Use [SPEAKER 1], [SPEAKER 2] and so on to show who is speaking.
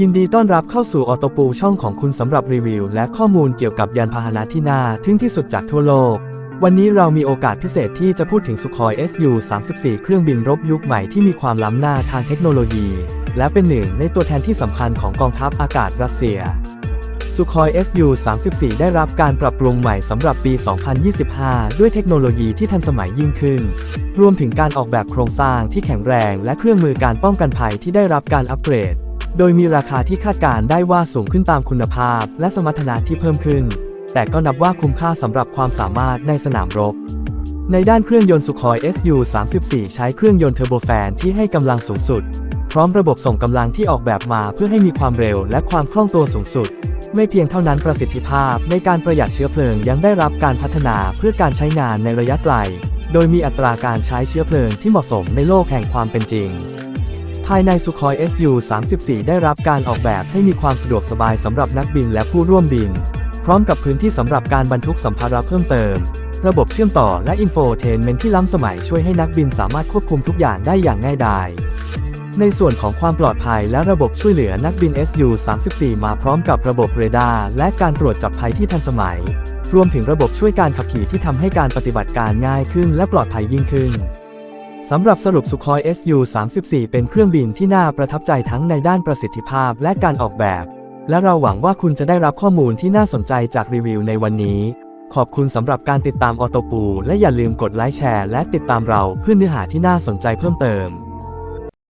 [SPEAKER 1] ยินดีต้อนรับเข้าสู่ออโตปูช่องของคุณสำหรับรีวิว และข้อมูลเกี่ยวกับยานพาหนะที่น่าทึ่งที่สุดจากทั่วโลก วันนี้เรามีโอกาสพิเศษที่จะพูดถึงสุคอย SU-34 เครื่องบินรบยุคใหม่ที่มีความล้ำหน้าทางเทคโนโลยี และเป็นหนึ่งในตัวแทนที่สำคัญของกองทัพอากาศรัสเซียสุคอย SU-34 ได้รับการปรับปรุงใหม่สำหรับปี 2025 ด้วยเทคโนโลยีที่ทันสมัยยิ่งขึ้น รวมถึงการออกแบบโครงสร้างที่แข็งแรง และเครื่องมือการป้องกันภัยที่ได้รับการอัปเกรด โดยมีราคาที่คาดการได้ว่าสูงขึ้นตามคุณภาพ และสมรรถนะที่เพิ่มขึ้น แต่ก็นับว่าคุ้มค่าสำหรับความสามารถในสนามรบ ในด้านเครื่องยนต์สุคอย SU-34 ใช้เครื่องยนต์เทอร์โบแฟนที่ให้กำลังสูงสุด พร้อมระบบส่งกำลังที่ออกแบบมาเพื่อให้มีความเร็วและความคล่องตัวสูงสุด ไม่เพียงเท่านั้นประสิทธิภาพในการประหยัดเชื้อเพลิงยังได้รับการพัฒนาเพื่อการใช้งานในระยะไกล โดยมีอัตราการใช้เชื้อเพลิงที่เหมาะสมในโลกแห่งความเป็นจริง ภายในสุคอย SU-34 ได้รับการออกแบบให้มีความสะดวกสบายสำหรับนักบินและผู้ร่วมบิน พร้อมกับพื้นที่สำหรับการบรรทุกสัมภาระเพิ่มเติม ระบบเชื่อมต่อและอินโฟเทนเมนที่ล้ำสมัยช่วยให้นักบินสามารถควบคุมทุกอย่างได้อย่างง่ายดายในส่วนของความปลอดภัยและระบบช่วยเหลือนักบิน SU-34 มาพร้อมกับระบบเรดาร์และการตรวจจับภัยที่ทันสมัย รวมถึงระบบช่วยการขับขี่ที่ทำให้การปฏิบัติการง่ายขึ้นและปลอดภัยยิ่งขึ้น สำหรับสรุปสุคอย SU-34 เป็นเครื่องบินที่น่าประทับใจทั้งในด้านประสิทธิภาพและการออกแบบ และเราหวังว่าคุณจะได้รับข้อมูลที่น่าสนใจจากรีวิวในวันนี้ ขอบคุณสำหรับการติดตามออโตปู และอย่าลืมกดไลค์แชร์และติดตามเราเพื่อเนื้อหาที่น่าสนใจเพิ่มเติม